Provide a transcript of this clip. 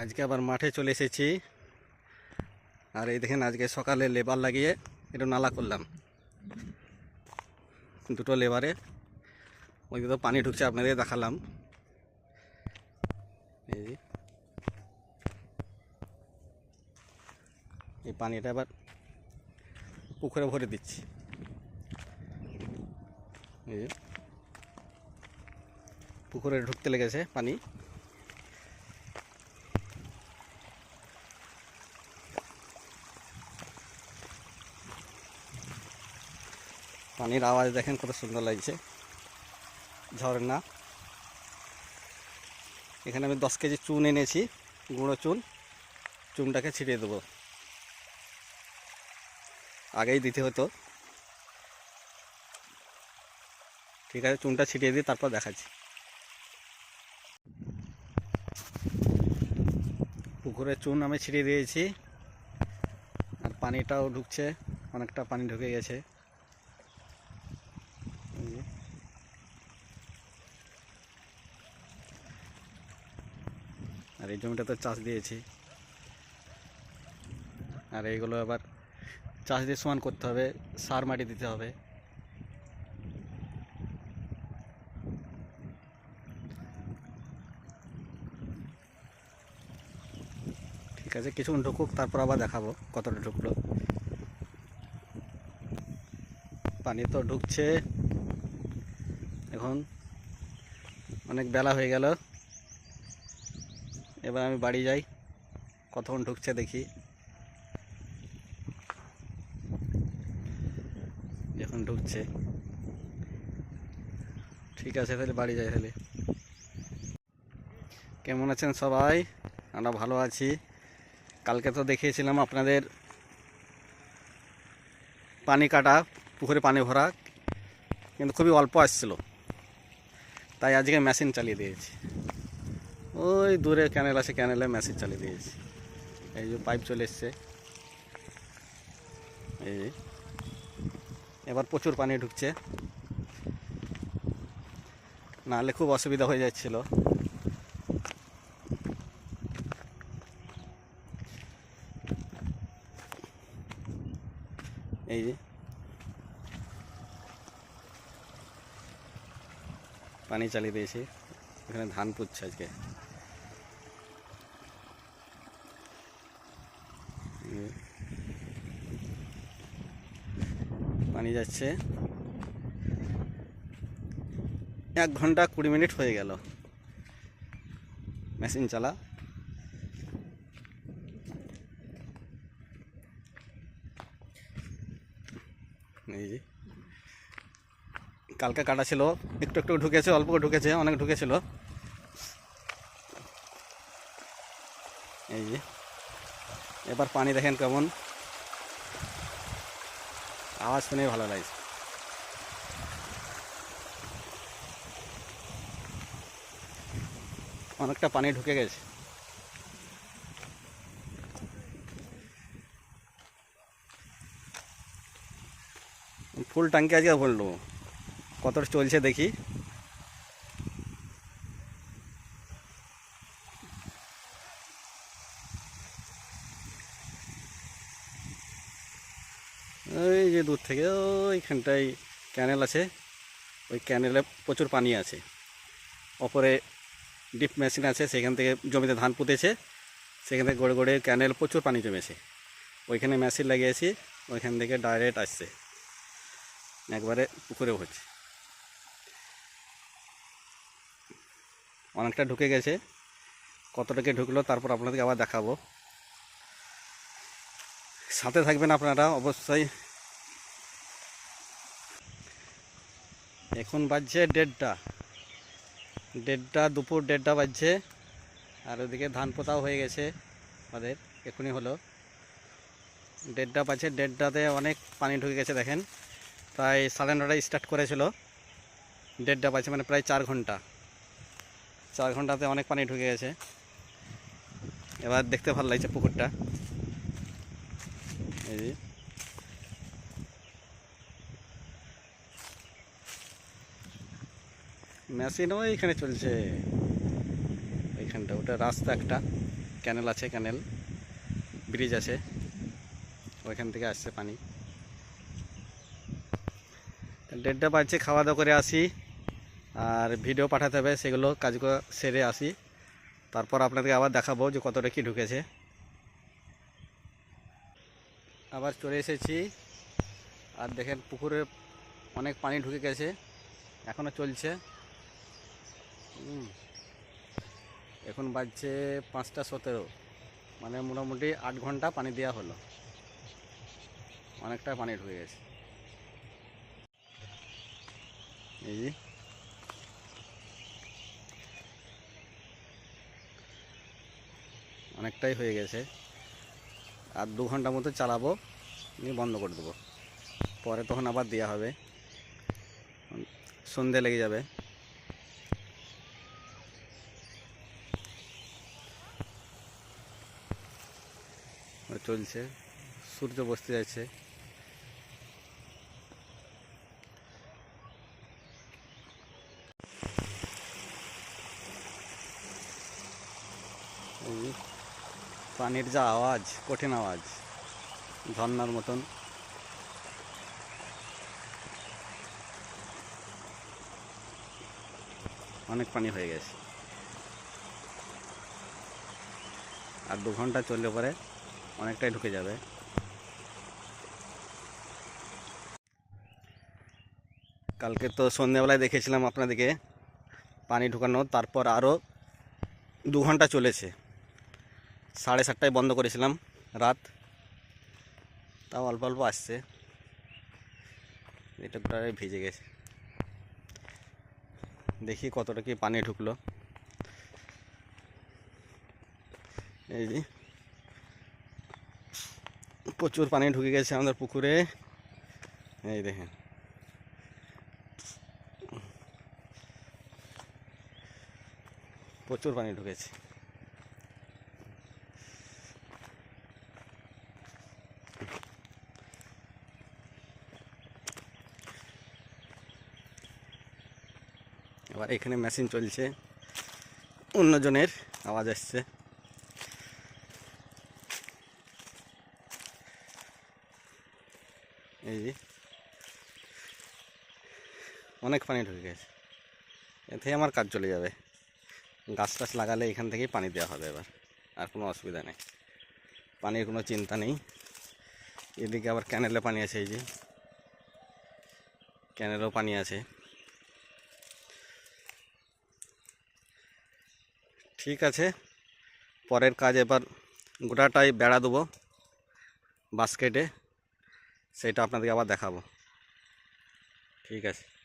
আজকে আবার মাঠে চলে এসেছি। আর এই দেখেন, আজকে সকালে লেবার লাগিয়ে একটু নালা করলাম। দুটো লেবারে। ওই তো পানি ঢুকছে, আপনাদের দেখালাম। এই এই পানিটা আবার পুকুরে ভরে দিচ্ছি। পুকুরে ঢুকতে লেগেছে পানি। পানির আওয়াজ দেখেন কত সুন্দর লাগছে। ঝর্ণা। এখানে আমি দশ কেজি চুন এনেছি, গুঁড়ো চুন। চুনটাকে ছিটিয়ে দেবো। আগেই দিতে হতো। ঠিক আছে, চুনটা ছিটিয়ে দিই তারপর দেখাচ্ছি। পুকুরে চুন আমি ছিটিয়ে দিয়েছি। আর পানিটাও ঢুকছে, অনেকটা পানি ঢুকে গেছে এই যে। আর এই জমিটাতে চাষ দিয়েছি। আর এইগুলো আবার চাষ দিয়ে সমান করতে হবে, সার মাটি দিতে হবে। ঠিক আছে কিছুক্ষণ ঢুকুক তারপর আবার দেখাবো কতটা ঢুকলো পানি তো ঢুকছে। এখন অনেক বেলা হয়ে গেল। এবার আমি বাড়ি যাই। কতক্ষণ ঢুকছে দেখি। এখন ঢুকছে। ঠিক আছে তাহলে বাড়ি যাই তাহলে। কেমন আছেন সবাই? আমরা ভালো আছি। কালকে তো দেখিয়েছিলাম আপনাদের পানি কাটা, পুকুরে পানি ভরা, কিন্তু খুবই অল্প আসছিল। তাই আজকে মেশিন চালিয়ে দিয়েছি। ওই দূরে ক্যানেল আছে ক্যানেলে মেসেজ চালিয়ে দিয়েছি। এই যে পাইপ চলে এসছে। এই। এবার প্রচুর পানি ঢুকছে। নাহলে খুব অসুবিধা হয়ে যাচ্ছিল। এই যে। পানি চালিয়ে দিয়েছি। এখানে ধান পুচ্ছে আজকে এই যে। পানি যাচ্ছে। এক ঘণ্টা কুড়ি মিনিট হয়ে গেল। মেশিন চালা। এই যে। কালকে কাটা ছিল। একটু একটু ঢুকেছে, অল্প ঢুকেছে, অনেক ঢুকেছিল এই যে এবার পানি দেখেন কেমন আওয়াজ শুনে ভালো লাগছে অনেকটা পানি ঢুকে গেছে ফুল ট্যাঙ্কি আজকে ভরলো কতটা চলছে দেখি ওই যে দূর থেকে ওইখানটায় ক্যানেল আছে। ওই ক্যানেলে প্রচুর পানি আছে। ওপরে ডিপ মেশিন আছে, সেখান থেকে জমিতে ধান পুঁতেছে। সেখান থেকে গড়ে গড়ে ক্যানেল প্রচুর পানি জমেছে। ওইখানে মেশিন লাগিয়েছি, ওইখান থেকে ডাইরেক্ট আসছে। একবারে পুকুরে হচ্ছে। অনেকটা ঢুকে গেছে। কতটাকে ঢুকলো তারপর আপনাদেরকে আবার দেখাবো। সাথে থাকবেন আপনারা, অবশ্যই এখন বাজছে দেড়টা। দেড়টা, দুপুর দেড়টা বাজছে। আর ওদিকে ধান পোতাও হয়ে গেছে আমাদের, এখনই হলো। দেড়টা বাজছে, দেড়টাতে অনেক পানি ঢুকে গেছে দেখেন। প্রায় সাড়ে নটায় স্টার্ট করেছিল। দেড়টা বাজছে মানে প্রায় চার ঘণ্টা। চার ঘন্টাতে অনেক পানি ঢুকে গেছে। এবার দেখতে ভালো লাগছে পুকুরটা। এই যে। মেশিনও এইখানে চলছে। ওইখানটা ওটা রাস্তা একটা। ক্যানেল আছে, ক্যানেল। ব্রিজ আছে। ওইখান থেকে আসছে পানি। দেড়টা বাজছে খাওয়া দাওয়া করে আসি। আর ভিডিও পাঠাতে হবে, সেগুলো কাজ সেরে আসি। তারপর আপনাদেরকে আবার দেখাবো যে কতটা কি ঢুকেছে। আবার চলে এসেছি। আর দেখেন পুকুরে অনেক পানি ঢুকে গেছে। এখনও চলছে। এখন বাজছে পাঁচটা সতেরো। মানে মোটামুটি আট ঘণ্টা পানি দেওয়া হলো। অনেকটা পানি ঢুকে গেছে। এই অনেকটাই হয়ে গেছে। আর দু ঘণ্টা মতো চালাবো, নিয়ে বন্ধ করে দেবো। পরে তখন আবার দেওয়া হবে। সন্ধে লেগে যাবে। চলছে, সূর্য বসতে যাচ্ছে। পানির যা আওয়াজ, কঠিন আওয়াজ ঝর্নার মতন। অনেক পানি হয়ে গেছে। আর দু ঘণ্টা চললে পরে অনেকটাই ঢুকে যাবে। কালকে তো সন্ধ্যেবেলায় দেখেছিলাম আপনাদেরকে পানি ঢুকানো, তারপর আরও দু ঘণ্টা চলেছে। সাড়ে সাতটায় বন্ধ করেছিলাম রাত। তাও অল্প অল্প আসছে। এটা প্রায় ভিজে গেছে। দেখি কতটা কি পানি ঢুকলো। এই যে প্রচুর পানি ঢুকে গেছে আমাদের পুকুরে। এই দেখেন। প্রচুর পানি ঢুকেছে। আবার এখানে মেশিন চলছে। অন্যজনের আওয়াজ আসছে এই যে অনেক পানি ঢুকে গেছে। এতে আমার কাজ চলে যাবে। গাছ টাছ লাগালে এখান থেকেই পানি দেওয়া হবে এবার। আর কোনো অসুবিধা নেই। পানির কোনো চিন্তা নেই। এদিকে আবার ক্যানেলে পানি আছে এই যে। ক্যানেলেও পানি আছে। ঠিক আছে। পরের কাজ এবার গোটাটাই বেড়া দেবো বাস্কেটে। সেটা আপনাদেরকে আবার দেখাবো। ঠিক আছে।